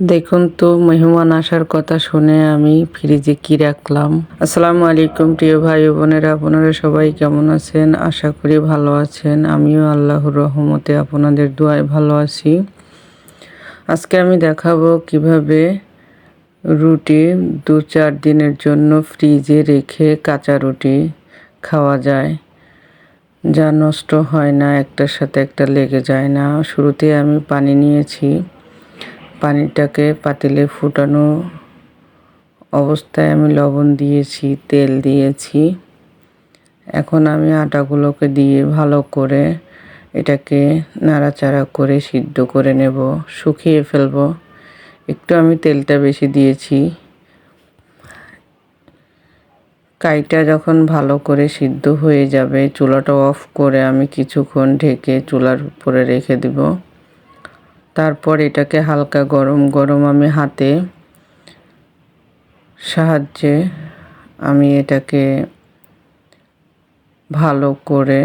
দেখুন তো, মেহমান আসার কথা শুনে আমি ফ্রিজে কি রাখলাম? আসসালামু আলাইকুম প্রিয় ভাই বোনেরা, আপনারা সবাই কেমন আছেন? আশা করি ভালো আছেন। আমিও আল্লাহর রহমতে আপনাদের দোয়ায় ভালো আছি। আজকে আমি দেখাবো কীভাবে রুটি দু চার দিনের জন্য ফ্রিজে রেখে কাঁচা রুটি খাওয়া যায়। যা নষ্ট হয় না, একটার সাথে একটা লেগে যায় না। শুরুতে আমি পানি নিয়েছি। পানিটাকে পাতিলে ফুটানো অবস্থায় আমি লবণ দিয়েছি, তেল দিয়েছি। এখন আমি আটাগুলোকে দিয়ে ভালো করে এটাকে নাড়াচাড়া করে সিদ্ধ করে নেব, শুকিয়ে ফেলব। একটু আমি তেলটা বেশি দিয়েছি। কাইটা যখন ভালো করে সিদ্ধ হয়ে যাবে, চুলাটা অফ করে আমি কিছুক্ষণ ঢেকে চুলার উপরে রেখে দিব। তারপর এটাকে হালকা গরম গরম আমি হাতে সাহায্যে আমি এটাকে ভালো করে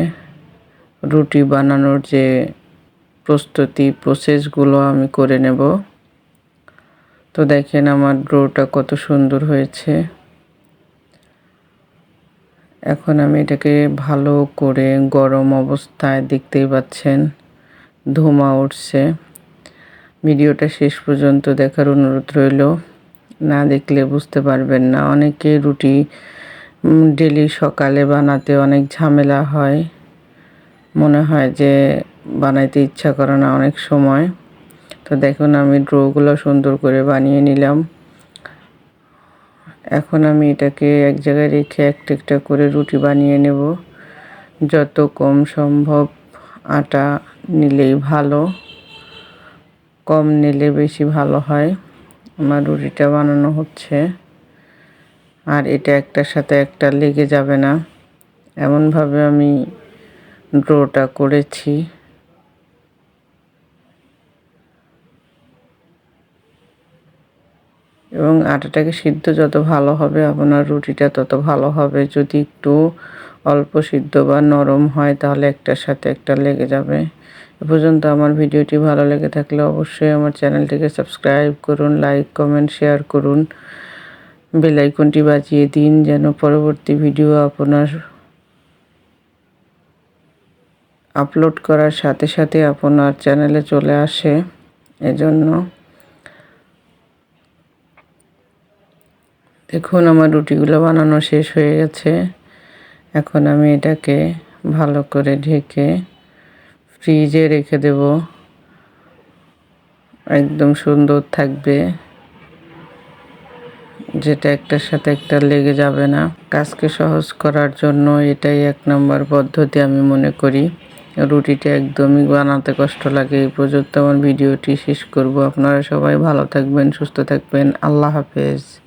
রুটি বানানোর যে প্রস্তুতি প্রসেসগুলো আমি করে নেব। তো দেখেন আমার ড্রোটা কত সুন্দর হয়েছে। এখন আমি এটাকে ভালো করে গরম অবস্থায় দেখতেই পাচ্ছেন, ধোঁয়া উঠছে। ভিডিওটা শেষ পর্যন্ত দেখার অনুরোধ রইল। না দেখলে বুঝতে পারবেন না। অনেকে রুটি ডেলি সকালে বানাতে অনেক ঝামেলা হয়। মনে হয় যে বানাইতে ইচ্ছা করে না অনেক সময়। তো দেখুন, আমি ড্রোগুলো সুন্দর করে বানিয়ে নিলাম। এখন আমি এটাকে এক জায়গায় রেখে একটা একটা করে রুটি বানিয়ে নেব। যত কম সম্ভব আটা নিলেই ভালো। কম নিলে বেশি ভালো হয়। আমার রুটিটা বানানো হচ্ছে। আর এটা একটার সাথে একটা লেগে যাবে না। এমনভাবে আমি ড্রোটা করেছি। এবং আটাটাকে সিদ্ধ যত ভালো হবে, আপনার রুটিটা তত ভালো হবে। যদি একটু অল্প সিদ্ধ বা নরম হয়, তাহলে একটার সাথে একটা লেগে যাবে। এ পর্যন্ত আমার ভিডিওটি ভালো লেগে থাকলে অবশ্যই আমার চ্যানেলটিকে সাবস্ক্রাইব করুন লাইক কমেন্ট শেয়ার করুন। বেলাইকনটি বাজিয়ে দিন যেন পরবর্তী ভিডিও আপনার আপলোড করার সাথে সাথে আপনার চ্যানেলে চলে আসে। এজন্য দেখুন আমার রুটিগুলো বানানো শেষ হয়ে গেছে। এখন আমি এটাকে ভালো করে ঢেকে ফ্রিজে রেখে দেব। একদম সুন্দর থাকবে। যেটা একটার সাথে একটা লেগে যাবে না। কাজকে সহজ করার জন্য এটাই এক নম্বর পদ্ধতি আমি মনে করি। রুটিটা একদমই বানাতে কষ্ট লাগে। এই পর্যন্ত আমার ভিডিওটি শেষ করব। আপনারা সবাই ভালো থাকবেন, সুস্থ থাকবেন। আল্লাহ হাফেজ।